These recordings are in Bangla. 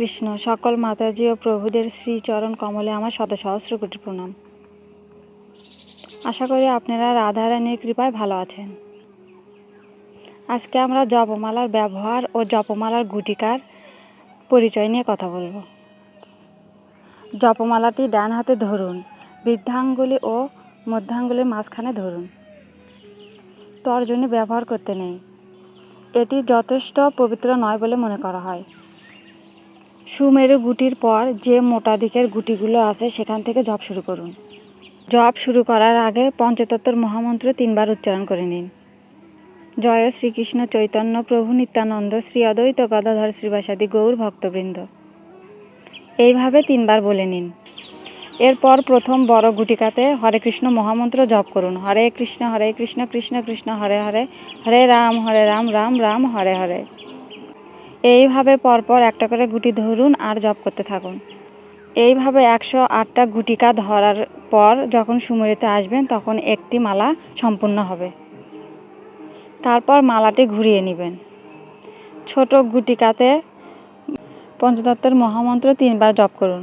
কৃষ্ণ সকল মাতাজি ও প্রভুদের শ্রীচরণ কমলে আমার শত সহস্র কোটি প্রণাম। আশা করি আপনারা রাধারানীর কৃপায় ভালো আছেন। আজকে আমরা জপমালার ব্যবহার ও জপমালার গুটিকার পরিচয় নিয়ে কথা বলব। জপমালাটি ডান হাতে ধরুন, বৃদ্ধাঙ্গুলি ও মধ্যাঙ্গুলির মাঝখানে ধরুন। তর্জনী ব্যবহার করতে নেই। এটি যথেষ্ট পবিত্র নয় বলে মনে করা হয়। সুমেরু গুটির পর যে মোটা দিকের গুটিগুলো আছে সেখান থেকে জপ শুরু করুন। জপ শুরু করার আগে পঞ্চতত্ত্বর মহামন্ত্র তিনবার উচ্চারণ করে নিন। জয় শ্রীকৃষ্ণ চৈতন্য প্রভু নিত্যানন্দ শ্রী অদ্বৈত গদাধর শ্রীবাসাদি গৌর ভক্তবৃন্দ। এইভাবে তিনবার বলে নিন। এরপর প্রথম বড় গুটিকাতে হরে কৃষ্ণ মহামন্ত্র জপ করুন। হরে কৃষ্ণ হরে কৃষ্ণ কৃষ্ণ কৃষ্ণ, হরে হরে হরে রাম হরে রাম রাম রাম, হরে হরে। এইভাবে পরপর একটা করে গুটি ধরুন আর জপ করতে থাকুন। এইভাবে একশো আটটা গুটিকা ধরার পর যখন সুমরিতে আসবেন, তখন একটি মালা সম্পূর্ণ হবে। তারপর মালাটি ঘুরিয়ে নেবেন। ছোট গুটিকাতে পঞ্চতত্ত্বের মহামন্ত্র তিনবার জপ করুন।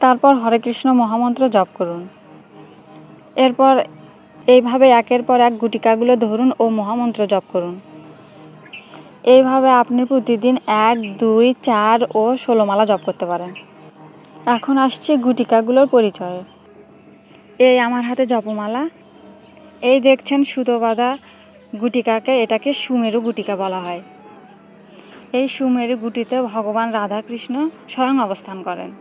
তারপর হরে কৃষ্ণ মহামন্ত্র জপ করুন। এরপর এইভাবে একের পর এক গুটিকাগুলো ধরুন ও মহামন্ত্র জপ করুন। এইভাবে আপনি প্রতিদিন এক, দুই, চার ও ষোলো মালা জপ করতে পারেন। এখন আসছে গুটিকাগুলোর পরিচয়। এই আমার হাতে জপমালা। এই দেখছেন সুতো বাঁধা গুটিকাকে, এটাকে সুমেরু গুটিকা বলা হয়। এই সুমেরু গুটিতে ভগবান রাধাকৃষ্ণ স্বয়ং অবস্থান করেন।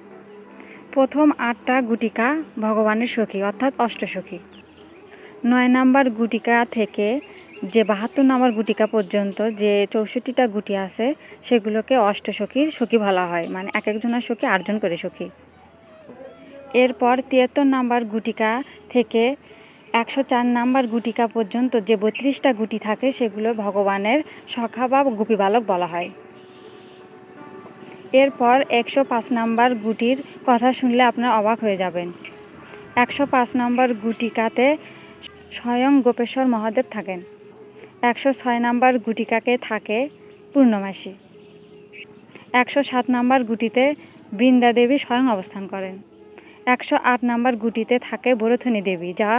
প্রথম আটটা গুটিকা ভগবানের সখী, অর্থাৎ অষ্টসখী। নয় নাম্বার গুটিকা থেকে যে বাহাত্তর নাম্বার গুটিকা পর্যন্ত যে চৌষট্টিটা গুটি আছে, সেগুলোকে অষ্টসখীর সখী বলা হয়। মানে এক একজনের সখী, আটজন করে সখী। এরপর তিয়াত্তর নাম্বার গুটিকা থেকে একশো চার নাম্বার গুটিকা পর্যন্ত যে বত্রিশটা গুটি থাকে, সেগুলো ভগবানের সখা বা গোপী বালক বলা হয়। এরপর একশো পাঁচ নাম্বার গুটির কথা শুনলে আপনার অবাক হয়ে যাবেন। একশো পাঁচ নম্বর গুটিকাতে স্বয়ং গোপেশ্বর মহাদেব থাকেন। একশো ছয় নাম্বার গুটিকাকে থাকে পূর্ণমাসী। একশো সাত নাম্বার গুটিতে বৃন্দা দেবী স্বয়ং অবস্থান করেন। একশো আট নাম্বার গুটিতে থাকে বরথনী দেবী, যা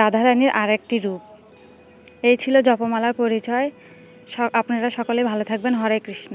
রাধারানীর আরেকটি রূপ। এই ছিল জপমালার পরিচয়। আপনারা সকলে ভালো থাকবেন। হরে কৃষ্ণ।